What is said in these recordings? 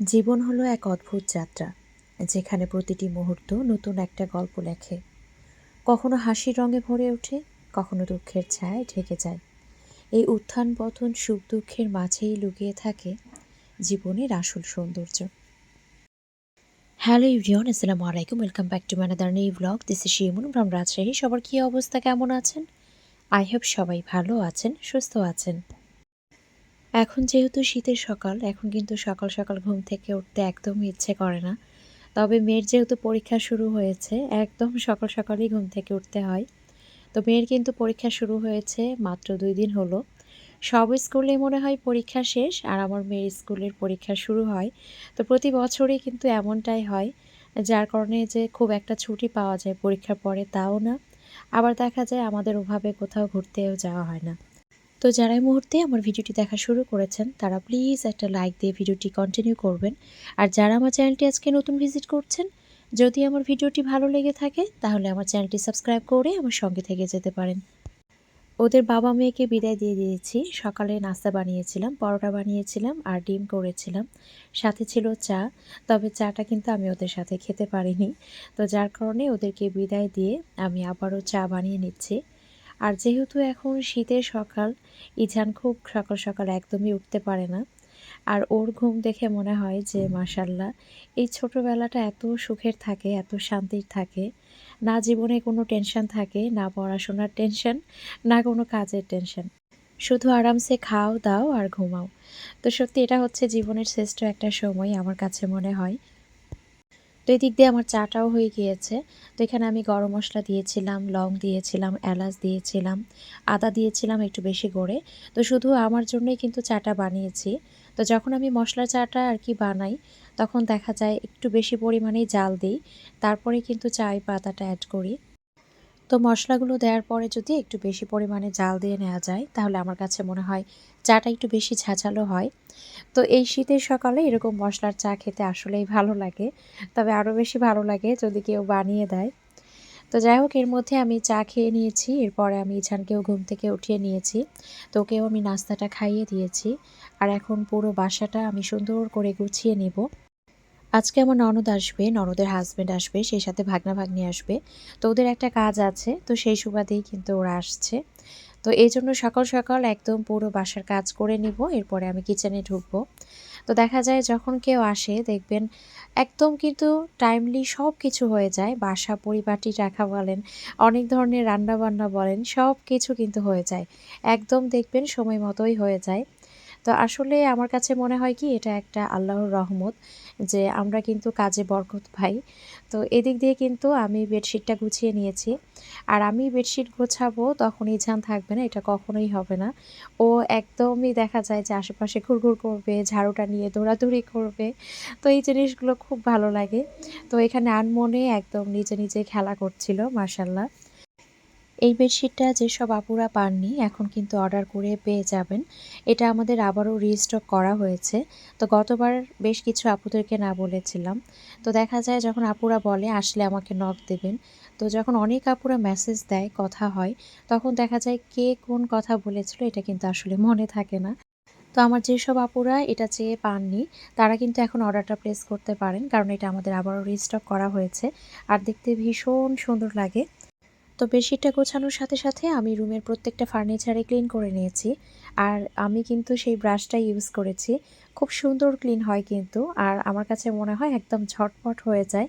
জীবন হলো এক অদ্ভুত যাত্রা, যেখানে প্রতিটি মুহূর্ত নতুন একটা গল্প লেখে। কখনো হাসির রঙে ভরে ওঠে, কখনো দুঃখের ছায় ঢেকে যায়। এই উত্থান পতন সুখ দুঃখের মাঝেই লুকিয়ে থাকে জীবনের আসল সৌন্দর্য। হ্যালো ইভরিওন আসসালামু আলাইকুম, welcome back to my another new vlog. This is Shimun from Rajshahi সবার কী অবস্থা, কেমন আছেন? আই হোপ সবাই ভালো আছেন, সুস্থ আছেন। এখন যেহেতু শীতের সকাল, এখন কিন্তু সকাল সকাল ঘুম থেকে উঠতে একদমই ইচ্ছে করে না। তবে মেয়ের যেহেতু পরীক্ষা শুরু হয়েছে, একদম সকাল সকালই ঘুম থেকে উঠতে হয়। তো মেয়ের কিন্তু পরীক্ষা শুরু হয়েছে মাত্র দুই দিন হলো। সব স্কুলে মনে হয় পরীক্ষা শেষ, আর আমার মেয়ের স্কুলের পরীক্ষা শুরু হয়। তো প্রতি বছরই কিন্তু এমনটাই হয়, যার কারণে যে খুব একটা ছুটি পাওয়া যায় পরীক্ষার পরে, তাও না। আবার দেখা যায় আমাদের ওভাবে কোথাও ঘুরতেও যাওয়া হয় না। তো যারা এই মুহূর্তে আমার ভিডিওটি দেখা শুরু করেছেন, তারা প্লিজ একটা লাইক দিয়ে ভিডিওটি কন্টিনিউ করবেন। আর যারা আমার চ্যানেলটি আজকে নতুন ভিজিট করছেন, যদি আমার ভিডিওটি ভালো লেগে থাকে, তাহলে আমার চ্যানেলটি সাবস্ক্রাইব করে আমার সঙ্গে থেকে যেতে পারেন। ওদের বাবা মেয়েকে বিদায় দিয়ে দিয়েছি। সকালে নাস্তা বানিয়েছিলাম, পরোটা বানিয়েছিলাম আর ডিম করেছিলাম। সাথে ছিল চা, তবে চাটা কিন্তু আমি ওদের সাথে খেতে পারিনি। তো যার কারণে ওদেরকে বিদায় দিয়ে আমি আবারও চা বানিয়ে নিচ্ছি। আর যেহেতু এখন শীতের সকাল, ইঝান খুব সকাল সকাল একদমই উঠতে পারে না। আর ওর ঘুম দেখে মনে হয় যে মাসাল্লাহ এই ছোটোবেলাটা এত সুখের থাকে, এত শান্তির থাকে। না জীবনে কোনো টেনশন থাকে, না পড়াশোনার টেনশন, না কোনো কাজের টেনশন। শুধু আরামসে খাও, দাও আর ঘুমাও। তো সত্যি এটা হচ্ছে জীবনের শ্রেষ্ঠ একটা সময় আমার কাছে মনে হয়। তো এই দিক দিয়ে আমার চাটাও হয়ে গিয়েছে। তো এখানে আমি গরম মশলা দিয়েছিলাম, লং দিয়েছিলাম, এলাচ দিয়েছিলাম, আদা দিয়েছিলাম একটু বেশি করে। তো শুধু আমার জন্যই কিন্তু চাটা বানিয়েছি। তো যখন আমি মশলা চাটা আর কি বানাই, তখন দেখা যায় একটু বেশি পরিমাণেই জাল দিই তারপরে কিন্তু চাই পাতাটা অ্যাড করি। তো মশলাগুলো দেওয়ার পরে যদি একটু বেশি পরিমাণে জাল দিয়ে নেওয়া যায়, তাহলে আমার কাছে মনে হয় চাটা একটু বেশি ঝাঁঝালো হয়। তো এই শীতের সকালে এরকম মশলার চা খেতে আসলেই ভালো লাগে। তবে আরও বেশি ভালো লাগে যদি কেউ বানিয়ে দেয়। তো যাই হোক, এর মধ্যে আমি চা খেয়ে নিয়েছি, এরপরে আমি ইছানকেও ঘুম থেকে উঠিয়ে নিয়েছি। তো ওকেও আমি নাস্তাটা খাইয়ে দিয়েছি। আর এখন পুরো বাসাটা আমি সুন্দর করে গুছিয়ে নেব। আজকে আমার ননদ আসবে, ননদের হাজব্যান্ড আসবে, সেই সাথে ভাগনা ভাগ্নি আসবে। তো ওদের একটা কাজ আছে, তো সেই সুবাদেই কিন্তু ওরা আসছে। তো এই জন্য সকাল সকাল একদম পুরো বাসার কাজ করে নিব, এরপরে আমি কিচেনে ঢুকবো। তো দেখা যায় যখন কেউ আসে, দেখবেন একদম কিন্তু টাইমলি সব কিছু হয়ে যায়। বাসা, পরিপাটি রাখা বলেন, অনেক ধরনের রান্না বান্না বলেন সব কিছু কিন্তু হয়ে যায়। একদম দেখবেন সময় মতোই হয়ে যায়। তো আসলে আমার কাছে মনে হয় কি, এটা একটা আল্লাহর রহমত যে আমরা কিন্তু কাজে বরকত পাই। তো এদিক দিয়ে কিন্তু আমি বেডশিটটা গুছিয়ে নিয়েছি। আর আমি বেডশিট গোছাবো তখন ইঝান থাকবে না, এটা কখনোই হবে না। ও একদমই দেখা যায় যে আশেপাশে ঘুরঘুর করবে, ঝাড়ুটা নিয়ে দৌড়াদৌড়ি করবে। তো এই জিনিসগুলো খুব ভালো লাগে। তো এখানে আনমনে একদম নিজে নিজে খেলা করছিল মার্শাল্লাহ এই বেডশিটটা যেসব আপুরা পাননি, এখন কিন্তু অর্ডার করে পেয়ে যাবেন। এটা আমাদের আবারও রিস্টক করা হয়েছে। তো গতবার বেশ কিছু আপুদেরকে না বলেছিলাম। তো দেখা যায় যখন আপুরা বলে, আসলে আমাকে নক দেবেন। তো যখন অনেক আপুরা মেসেজ দেয়, কথা হয়, তখন দেখা যায় কে কোন কথা বলেছিল, এটা কিন্তু আসলে মনে থাকে না। তো আমার যেসব আপুরা এটা চেয়ে পাননি, তারা কিন্তু এখন অর্ডারটা প্লেস করতে পারেন, কারণ এটা আমাদের আবারও রিস্টক করা হয়েছে। আর দেখতে ভীষণ সুন্দর লাগে। তো বেডশিটটা গোছানোর সাথে সাথে আমি রুমের প্রত্যেকটা ফার্নিচারে ক্লিন করে নিয়েছি। আর আমি কিন্তু সেই ব্রাশটা ইউজ করেছি। খুব সুন্দর ক্লিন হয় কিন্তু, আর আমার কাছে মনে হয় একদম ঝটপট হয়ে যায়।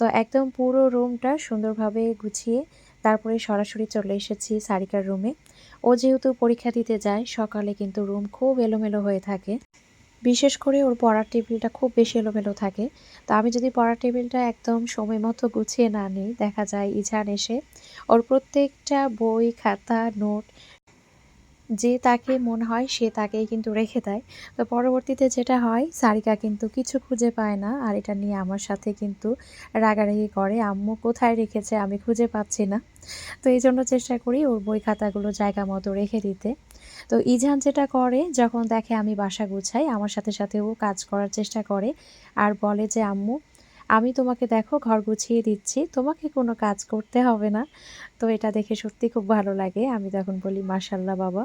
তো একদম পুরো রুমটা সুন্দরভাবে গুছিয়ে তারপরে সরাসরি চলে এসেছি সারিকার রুমে ও যেহেতু পরীক্ষা দিতে যায়, সকালে কিন্তু রুম খুব এলোমেলো হয়ে থাকে। বিশেষ করে ওর পড়ার টেবিলটা খুব বেশি এলোমেলো থাকে। তো আমি যদি পড়ার টেবিলটা একদম সময় মতো গুছিয়ে না নিই, দেখা যায় ইঝান এসে ওর প্রত্যেকটা বই, খাতা, নোট যে তাকে মনে হয় সে তাকেই কিন্তু রেখে দেয়। তো পরবর্তীতে যেটা হয়, সারিকা কিন্তু কিছু খুঁজে পায় না আর এটা নিয়ে আমার সাথে কিন্তু রাগারাগি করে, আম্মু, কোথায় রেখেছে? আমি খুঁজে পাচ্ছি না। তো এই জন্য চেষ্টা করি ওর বই খাতাগুলো জায়গা মতো রেখে দিতে। তো ইজান যেটা করে, যখন দেখে আমি বাসা গুছাই, আমার সাথে সাথে ও কাজ করার চেষ্টা করে আর বলে যে, আম্মু, আমি তোমাকে দেখো, ঘর গুছিয়ে দিচ্ছি, তোমাকে কোনো কাজ করতে হবে না। তো এটা দেখে সত্যি খুব ভালো লাগে। আমি তখন বলি মাসাল্লাহ বাবা।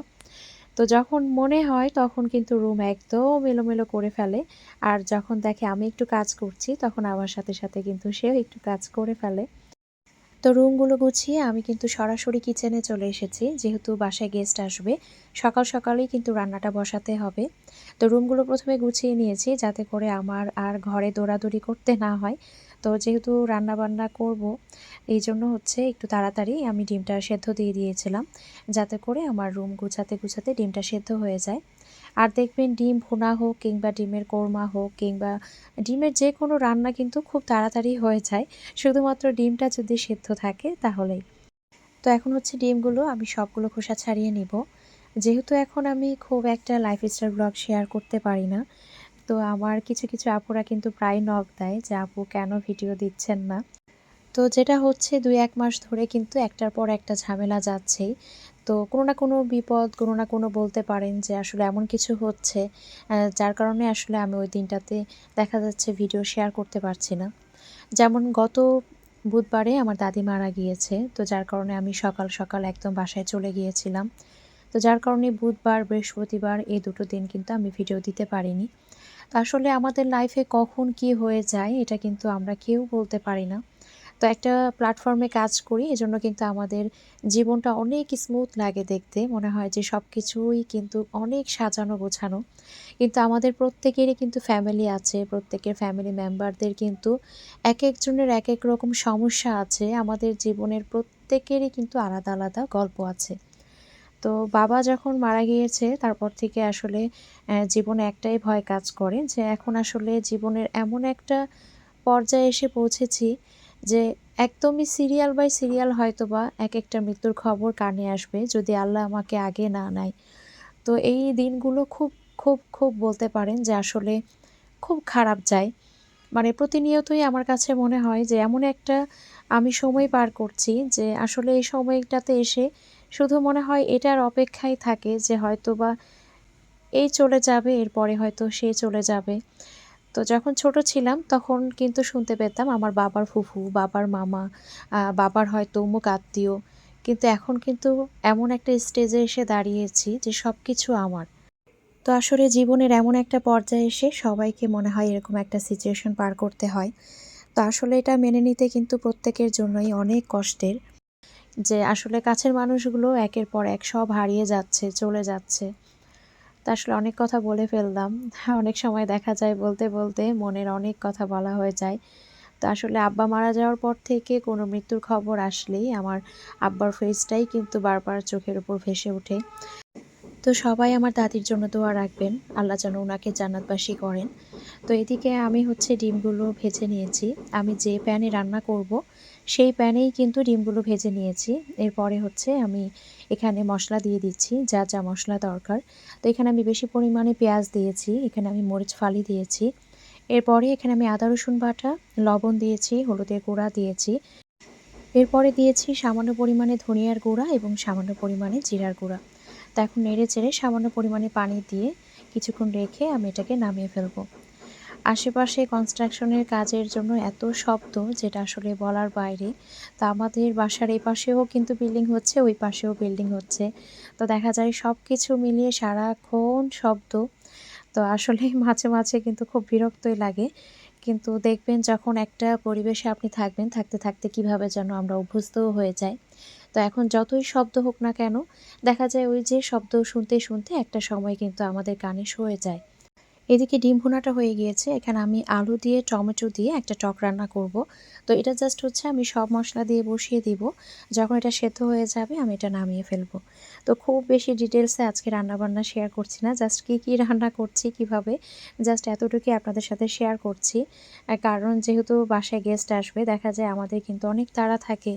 তো যখন মনে হয়, তখন কিন্তু রুম একদম এলোমেলো করে ফেলে আর যখন দেখে আমি একটু কাজ করছি, তখন আমার সাথে সাথে কিন্তু সেও একটু কাজ করে ফেলে। তো রুমগুলো গুছিয়ে আমি কিন্তু সরাসরি কিচেনে চলে এসেছি। যেহেতু বাসায় গেস্ট আসবে, সকাল সকালেই কিন্তু রান্নাটা বসাতে হবে। তো রুমগুলো প্রথমে গুছিয়ে নিয়েছি যাতে করে আমার আর ঘরে দৌড়াদৌড়ি করতে না হয়। তো যেহেতু রান্না বান্না করব এই জন্য হচ্ছে একটু তাড়াতাড়ি আমি ডিমটা সেদ্ধ দিয়ে দিয়েছিলাম, যাতে করে আমার রুম গুছাতে গুছাতে ডিমটা সেদ্ধ হয়ে যায়। আর দেখবেন ডিম ভুনা হোক কিংবা ডিমের কোরমা হোক কিংবা ডিমের যে কোনো রান্না কিন্তু খুব তাড়াতাড়ি হয়ে যায়, শুধুমাত্র ডিমটা যদি সেদ্ধ থাকে তাহলেই। তো এখন হচ্ছে ডিমগুলো আমি সবগুলো খোসা ছাড়িয়ে নিব। যেহেতু এখন আমি খুব একটা লাইফস্টাইল ব্লগ শেয়ার করতে পারি না তো আমার কিছু কিছু আপুরা কিন্তু প্রায় নখ দেয় যে, আপু, কেন ভিডিও দিচ্ছেন না? তো যেটা হচ্ছে, দুই, এক মাস ধরে কিন্তু একটার পর একটা ঝামেলা যাচ্ছেই। তো কোনো না কোনো বিপদ, কোনো না কোনো বলতে পারেন যে, আসলে এমন কিছু হচ্ছে যার কারণে আসলে আমি ওই দিনটাতে দেখা যাচ্ছে ভিডিও শেয়ার করতে পারছি না। যেমন গত বুধবারে আমার দাদি মারা গিয়েছে, তো যার কারণে আমি সকাল সকাল একদম বাসায় চলে গিয়েছিলাম। তো যার কারণে বুধবার, বৃহস্পতিবার এই দুটো দিন কিন্তু আমি ভিডিও দিতে পারিনি। আসলে আমাদের লাইফে কখন কি হয়ে যায়, এটা কিন্তু আমরা কেউ বলতে পারি না। তো একটা প্ল্যাটফর্মে কাজ করি, এজন্য কিন্তু আমাদের জীবনটা অনেক স্মুথ লাগে দেখতে। মনে হয় যে সব কিছুই কিন্তু অনেক সাজানো গোছানো। কিন্তু আমাদের প্রত্যেকেরই কিন্তু ফ্যামিলি আছে, প্রত্যেকের ফ্যামিলি মেম্বারদের কিন্তু এক একজনের এক এক রকম সমস্যা আছে। আমাদের জীবনের প্রত্যেকেরই কিন্তু আলাদা আলাদা গল্প আছে। তো বাবা যখন মারা গিয়েছে, তারপর থেকে আসলে জীবনে একটাই ভয় কাজ করে যে এখন আসলে জীবনের এমন একটা পর্যায়ে এসে পৌঁছেছি যে একদমই সিরিয়াল বাই সিরিয়াল হয়তো বা এক একটা মৃত্যুর খবর কানে আসবে যদি আল্লাহ আমাকে আগে না নেয়। তো এই দিনগুলো খুব খুব খুব বলতে পারেন যে আসলে খুব খারাপ যায়। মানে প্রতিনিয়তই আমার কাছে মনে হয় যে এমন একটা আমি সময় পার করছি যে আসলে এই সময়টাতে এসে শুধু মনে হয় এটার অপেক্ষায় থাকে যে হয়তো বা এই চলে যাবে, এরপরে হয়তো সে চলে যাবে। তো যখন ছোট ছিলাম তখন কিন্তু শুনতে পেতাম আমার বাবার ফুফু, বাবার মামা বাবার হয়তো অমুক আত্মীয়। কিন্তু এখন কিন্তু এমন একটা স্টেজে এসে দাঁড়িয়েছি যে সব কিছু আমার। তো আসলে জীবনের এমন একটা পর্যায়ে এসে সবাইকে মনে হয় এরকম একটা সিচুয়েশন পার করতে হয়। তো আসলে এটা মেনে নিতে কিন্তু প্রত্যেকের জন্যই অনেক কষ্টের। যে আসলে কাছের মানুষগুলো একের পর এক সব হারিয়ে যাচ্ছে, চলে যাচ্ছে। তা আসলে অনেক কথা বলে ফেললাম। অনেক সময় দেখা যায় বলতে বলতে মনের অনেক কথা বলা হয়ে যায়। তো আসলে আব্বা মারা যাওয়ার পর থেকে কোনো মৃত্যুর খবর আসলেই আমার আব্বার ফেসটাই কিন্তু বারবার চোখের উপর ভেসে ওঠে। তো সবাই আমার দাদির জন্য দোয়া রাখবেন। আল্লাহ যেন ওনাকে জান্নাতবাসী করেন। তো এদিকে আমি হচ্ছে ডিমগুলো ভেজে নিয়েছি। আমি যে প্যানে রান্না করব সেই প্যানেই কিন্তু ডিমগুলো ভেজে নিয়েছি। এরপরে হচ্ছে আমি এখানে মশলা দিয়ে দিচ্ছি, যা যা মশলা দরকার। তো এখানে আমি বেশি পরিমাণে পেঁয়াজ দিয়েছি, এখানে আমি মরিচ ফালি দিয়েছি। এরপরে এখানে আমি আদা, রসুন বাটা, লবণ দিয়েছি, হলুদের গুঁড়া দিয়েছি। এরপরে দিয়েছি সামান্য পরিমাণে ধনিয়ার গুঁড়া এবং সামান্য পরিমাণে জিরার গুঁড়া। তো এখন নেড়ে চেড়ে সামান্য পরিমাণে পানি দিয়ে কিছুক্ষণ রেখে আমি এটাকে নামিয়ে ফেলব। আশেপাশে কনস্ট্রাকশনের কাজের জন্য এত শব্দ যেটা আসলে বলার বাইরে। তো আমাদের বাসার এই পাশেও কিন্তু বিল্ডিং হচ্ছে, ওই পাশেও বিল্ডিং হচ্ছে। তো দেখা যায় সব কিছু মিলিয়ে সারাক্ষণ শব্দ। তো আসলে মাঝে মাঝে কিন্তু খুব বিরক্তই লাগে। কিন্তু দেখবেন যখন একটা পরিবেশে আপনি থাকবেন, থাকতে থাকতে কীভাবে যেন আমরা অভ্যস্তও হয়ে যাই। তো এখন যতই শব্দ হোক না কেন, দেখা যায় ওই যে শব্দ শুনতে শুনতে একটা সময় কিন্তু আমাদের কানে সয়ে যায়। এদিকে ডিম ভুনাটা হয়ে গিয়েছে। এখানে আমি আলু দিয়ে, টমেটো দিয়ে একটা টক রান্না করব। তো এটা জাস্ট হচ্ছে আমি সব মশলা দিয়ে বসিয়ে দিব। যখন এটা সেদ্ধ হয়ে যাবে আমি এটা নামিয়ে ফেলব। তো খুব বেশি ডিটেলসে আজকে রান্নাবান্না শেয়ার করছি না। জাস্ট কী কী রান্না করছি, কীভাবে জাস্ট এতটুকুই আপনাদের সাথে শেয়ার করছি। কারণ যেহেতু বাসায় গেস্ট আসবে, দেখা যায় আমাদের কিন্তু অনেক তাড়া থাকে।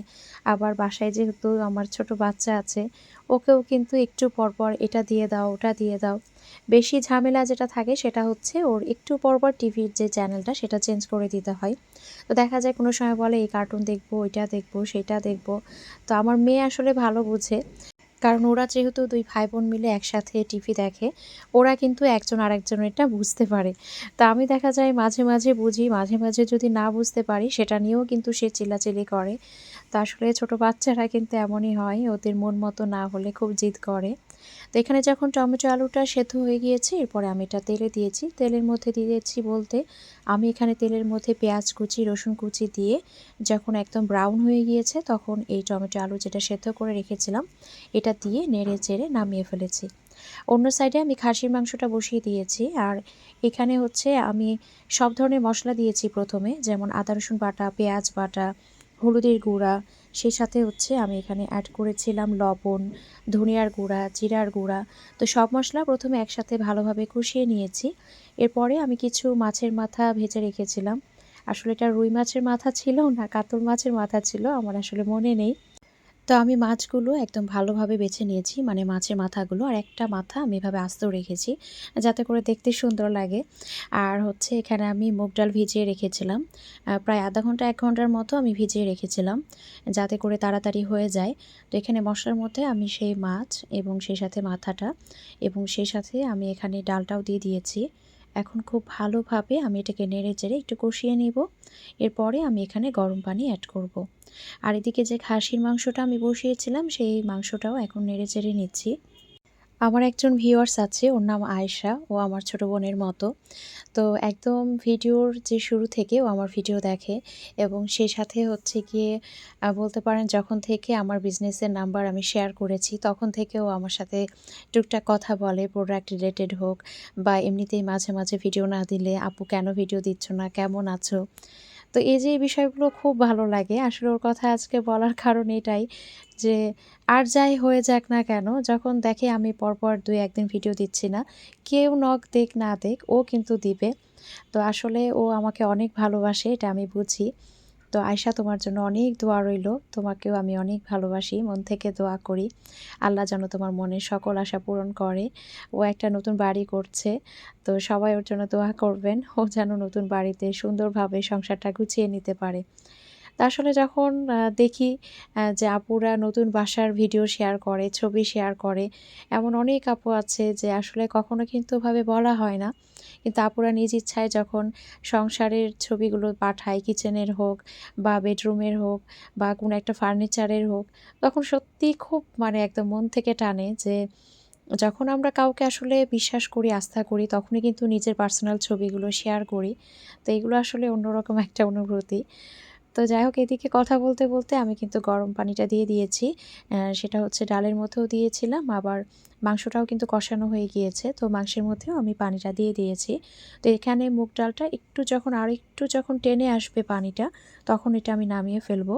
আবার বাসায় যেহেতু আমার ছোট বাচ্চা আছে, ওকেও কিন্তু একটু পরপর এটা দিয়ে দাও, ওটা দিয়ে দাও। বেশি ঝামেলা যেটা থাকে সেটা হচ্ছে ওর একটু পরপর টিভির যে চ্যানেলটা সেটা চেঞ্জ করে দিতে হয়। তো দেখা যায় কোনো সময় বলে, এই কার্টুন দেখব, ওইটা দেখব সেটা দেখব। তো আমার মেয়ে আসলে ভালো বুঝে। কারণ ওরা যেহেতু দুই ভাই বোন মিলে একসাথে টিভি দেখে, ওরা কিন্তু একজন আরেকজনেরটা বুঝতে পারে। তা আমি দেখা যায় মাঝে মাঝে বুঝি, মাঝে মাঝে যদি না বুঝতে পারি, সেটা নিয়েও কিন্তু সে চিল্লাচিল্লি করে। তা আসলে ছোট বাচ্চারা কিন্তু এমনই হয়, ওদের মন মতো না হলে খুব জিদ করে। তো এখানে যখন টমেটো আলুটা সেদ্ধ হয়ে গিয়েছে, এরপরে আমি এটা তেলে দিয়েছি। তেলের মধ্যে দিয়েছি বলতে, আমি এখানে তেলের মধ্যে পেঁয়াজ কুচি, রসুন কুচি দিয়ে যখন একদম ব্রাউন হয়ে গিয়েছে, তখন এই টমেটো আলু যেটা সেদ্ধ করে রেখেছিলাম, এটা দিয়ে নেড়ে চেড়ে নামিয়ে ফেলেছি। অন্য সাইডে আমি খাসির মাংসটা বসিয়ে দিয়েছি আর এখানে হচ্ছে আমি সব ধরনের মশলা দিয়েছি প্রথমে, যেমন আদা, রসুন বাটা, পেঁয়াজ বাটা, হলুদের গুঁড়া। সেই সাথে হচ্ছে আমি এখানে অ্যাড করেছিলাম লবণ, ধনিয়ার গুঁড়া, জিরার গুঁড়া। তো সব মশলা প্রথমে একসাথে ভালোভাবে কষিয়ে নিয়েছি। এরপরে আমি কিছু মাছের মাথা ভেজে রেখেছিলাম। আসলে এটা রুই মাছের মাথা ছিল না, কাতল মাছের মাথা ছিল, আমার আসলে মনে নেই। তো আমি মাছগুলো একদম ভালোভাবে বেছে নিয়েছি মানে মাছের মাথাগুলো, আর একটা মাথা আমি এভাবে আস্ত রেখেছি যাতে করে দেখতে সুন্দর লাগে। আর হচ্ছে এখানে আমি মুগ ডাল ভিজিয়ে রেখেছিলাম প্রায় আধা ঘণ্টা, এক ঘণ্টার মতো আমি ভিজিয়ে রেখেছিলাম যাতে করে তাড়াতাড়ি হয়ে যায়। তো এখানে মশলার মধ্যে আমি সেই মাছ এবং সেই সাথে মাথাটা এবং সেই সাথে আমি এখানে ডালটাও দিয়ে দিয়েছি। এখন খুব ভালোভাবে আমি এটাকে নেড়ে চেড়ে একটু কষিয়ে নেব এরপরে আমি এখানে গরম পানি অ্যাড করব। আর এদিকে যে খাসির মাংসটা আমি বসিয়েছিলাম, সেই মাংসটাও এখন নেড়ে চেড়ে নিচ্ছি আমার একজন ভিউয়ার্স আছে, ওর নাম আয়েশা, ও আমার ছোট বোনের মতো। তো একদম ভিডিওর যে শুরু থেকে ও আমার ভিডিও দেখে এবং সেই সাথে হচ্ছে গিয়ে বলতে পারেন যখন থেকে আমার বিজনেসের নাম্বার আমি শেয়ার করেছি, তখন থেকেও আমার সাথে টুকটাক কথা বলে প্রোডাক্ট রিলেটেড হোক বা এমনিতেই মাঝে মাঝে ভিডিও না দিলে, আপু কেন ভিডিও দিচ্ছ না? কেমন আছো? তো এই যে এই বিষয়গুলো খুব ভালো লাগে। আসলে ওর কথা আজকে বলার কারণ এটাই যে আর যাই হয়ে যাক না কেন, যখন দেখে আমি পরপর দুই একদিন ভিডিও দিচ্ছি না, কেউ নখ দেখ না দেখ, ও কিন্তু দিবে। তো আসলে ও আমাকে অনেক ভালোবাসে, এটা আমি বুঝি। তো আয়সা তোমার জন্য অনেক দোয়া রইল। তোমাকেও আমি অনেক ভালোবাসি। মন থেকে দোয়া করি। আল্লাহ যেন তোমার মনের সকল আশা পূরণ করে। ও একটা নতুন বাড়ি করছে, তো সবাই ওর জন্য দোয়া করবেন। ও যেন নতুন বাড়িতে সুন্দরভাবে সংসারটা গুছিয়ে নিতে পারে। আসলে যখন দেখি যে আপুরা নতুন বাসার ভিডিও শেয়ার করে, ছবি শেয়ার করে, এমন অনেক আপু আছে যে আসলে কখনো কিন্তু ভাবে বলা হয় না। কিন্তু আপুরা নিজ ইচ্ছায় যখন সংসারের ছবিগুলো পাঠায় কিচেনের হোক বা বেডরুমের হোক বা কোনো একটা ফার্নিচারের হোক, তখন সত্যি খুব মানে একদম মন থেকে টানে যে যখন আমরা কাউকে আসলে বিশ্বাস করি, আস্থা করি, তখনই কিন্তু নিজের পার্সোনাল ছবিগুলো শেয়ার করি। তো এগুলো আসলে অন্যরকম একটা অনুভূতি। তো যাই হোক, এদিকে কথা বলতে বলতে আমি কিন্তু গরম পানিটা দিয়ে দিয়েছি। সেটা হচ্ছে ডালের মধ্যেও দিয়েছিলাম, আবার মাংসটাও কিন্তু কষানো হয়ে গিয়েছে। তো মাংসের মধ্যেও আমি পানিটা দিয়ে দিয়েছি। তো এখানে মুগ ডালটা একটু যখন আর একটু যখন টেনে আসবে পানিটা, তখন এটা আমি নামিয়ে ফেলব।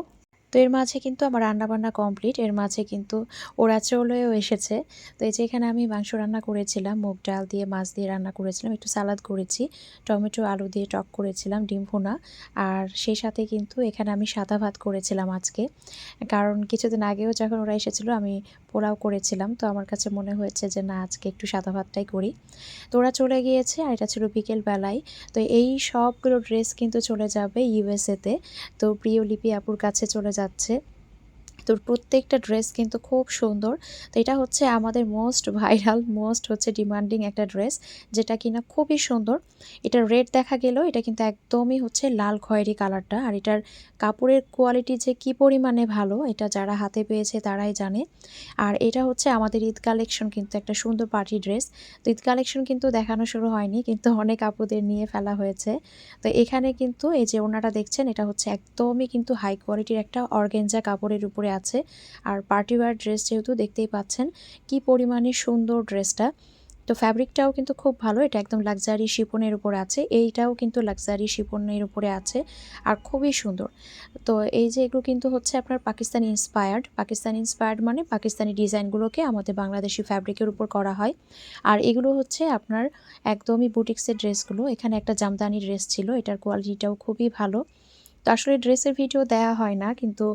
তো এর মাঝে কিন্তু আমার রান্নাবান্না কমপ্লিট। এর মাঝে কিন্তু ওরা চলেও এসেছে। তো এই যে এখানে আমি মাংস রান্না করেছিলাম, মুগ ডাল দিয়ে, মাছ দিয়ে রান্না করেছিলাম, একটু সালাদ করেছি, টমেটো, আলু দিয়ে টক করেছিলাম, ডিম ভুনা। আর সেই সাথে কিন্তু এখানে আমি সাদা ভাত করেছিলাম আজকে। কারণ কিছুদিন আগেও যখন ওরা এসেছিল, আমি পোলাও করেছিলাম। তো আমার কাছে মনে হয়েছে যে, না, আজকে একটু সাদা ভাতটাই করি। তো ওরা চলে গিয়েছে, আর এটা ছিল বিকেল বেলায়। তো এই সবগুলো ড্রেস কিন্তু চলে যাবে ইউএসএতে তো প্রিয় লিপি আপুর কাছে চলে যাচ্ছে। তোর প্রত্যেকটা ড্রেস কিন্তু খুব সুন্দর। তো এটা হচ্ছে আমাদের মোস্ট ভাইরাল মোস্ট হচ্ছে ডিমান্ডিং একটা ড্রেস যেটা কিনা খুবই সুন্দর। এটা রেড দেখা গেলেও এটা কিন্তু একদমই হচ্ছে লাল খয়েরি কালারটা আর এটার কাপড়ের কোয়ালিটি যে কি পরিমাণে ভালো, এটা যারা হাতে পেয়েছে তারাই জানে। আর এটা হচ্ছে আমাদের ঈদ কালেকশন কিন্তু একটা সুন্দর পার্টি ড্রেস তো ঈদ কালেকশন কিন্তু দেখানো শুরু হয়নি, কিন্তু অনেক আপুদের নিয়ে ফেলা হয়েছে। তো এখানে কিন্তু এই যে ওনারা দেখছেন, এটা হচ্ছে একদমই কিন্তু হাই কোয়ালিটির একটা অর্গেঞ্জা কাপড়ের উপরে আছে। আর পার্টি ওয়ার ড্রেস যেহেতু দেখতেই পাচ্ছেন, কি পরিমাণে সুন্দর ড্রেসটা তো ফ্যাব্রিকটাও কিন্তু খুব ভালো, এটা একদম লাক্সারি শিপনের উপরে আছে। এইটাও কিন্তু লাক্সারি শিপনের উপরে আছে আর খুবই সুন্দর। তো এই যে এগুলো কিন্তু হচ্ছে আপনার পাকিস্তানি ইন্সপায়ার্ড পাকিস্তানি ইন্সপায়ার্ড মানে পাকিস্তানি ডিজাইনগুলোকে আমাদের বাংলাদেশি ফ্যাব্রিকের উপর করা হয়। আর এগুলো হচ্ছে আপনার একদমই বুটিক্সের ড্রেসগুলো এখানে একটা জামদানি ড্রেস ছিল, এটার কোয়ালিটিটাও খুবই ভালো। তো আসলে ড্রেসের ভিডিও দেয়া হয় না, কিন্তু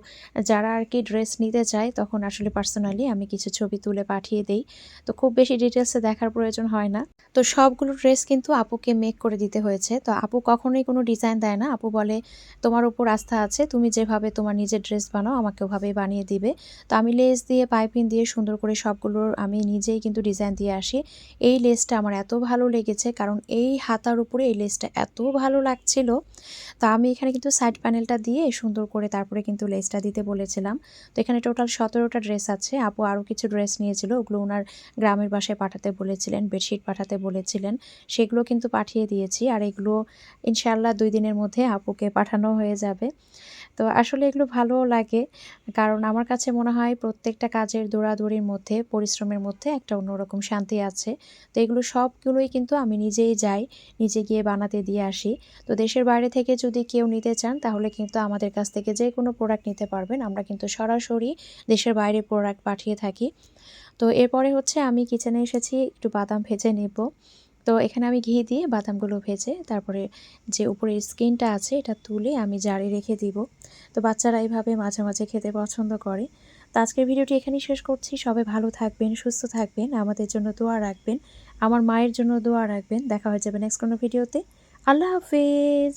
যারা আর কি ড্রেস নিতে চায়, তখন আসলে পার্সোনালি আমি কিছু ছবি তুলে পাঠিয়ে দেই। তো খুব বেশি ডিটেলসে দেখার প্রয়োজন হয় না। তো সবগুলো ড্রেস কিন্তু আপুকে মেক করে দিতে হয়েছে। তো আপু কখনোই কোনো ডিজাইন দেয় না। আপু বলে, তোমার উপর আস্থা আছে, তুমি যেভাবে তোমার নিজের ড্রেস বানাও, আমাকে ওভাবেই বানিয়ে দিবে। তো আমি লেস দিয়ে পাইপিং দিয়ে, সুন্দর করে সবগুলোর আমি নিজেই কিন্তু ডিজাইন দিয়ে আসি। এই লেসটা আমার এত ভালো লেগেছে, কারণ এই হাতার উপরে এই লেসটা এত ভালো লাগছিল। তো আমি এখানে কিন্তু সাইড সাইড প্যানেলটা দিয়ে সুন্দর করে তারপরে কিন্তু লেসটা দিতে বলেছিলাম। তো এখানে টোটাল সতেরোটা ড্রেস আছে। আপু আরও কিছু ড্রেস নিয়েছিল, ওগুলো ওনার গ্রামের বাসায় পাঠাতে বলেছিলেন বেডশিট পাঠাতে বলেছিলেন। সেগুলো কিন্তু পাঠিয়ে দিয়েছি। আর এগুলো ইনশাল্লাহ দুই দিনের মধ্যে আপুকে পাঠানো হয়ে যাবে। তো আসলে এগুলো ভালো লাগে। কারণ আমার কাছে মনে হয় প্রত্যেকটা কাজের দৌড়াদৌড়ির মধ্যে, পরিশ্রমের মধ্যে একটা অন্যরকম শান্তি আছে। তো এগুলো সবগুলোই কিন্তু আমি নিজেই যাই, নিজে গিয়ে বানাতে দিয়ে আসি। তো দেশের বাইরে থেকে যদি কেউ নিতে চান, তাহলে কিন্তু আমাদের কাছ থেকে যে কোনো প্রোডাক্ট নিতে পারবেন। আমরা কিন্তু সরাসরি দেশের বাইরে প্রোডাক্ট পাঠিয়ে থাকি। তো এরপরে হচ্ছে আমি কিচেনে এসেছি, একটু বাদাম ভেজে নেব। তো এখানে আমি ঘি দিয়ে বাদামগুলো ভেজে তারপরে যে উপরের স্কিনটা আছে এটা তুলে আমি জারে রেখে দিব। তো বাচ্চারা এইভাবে মাঝে মাঝে খেতে পছন্দ করে। তো আজকের ভিডিওটি এখানেই শেষ করছি। সবাই ভালো থাকবেন, সুস্থ থাকবেন, আমাদের জন্য দোয়া রাখবেন, আমার মায়ের জন্য দোয়া রাখবেন। দেখা হয়ে যাবে নেক্সট কোনো ভিডিওতে। আল্লাহ হাফেজ।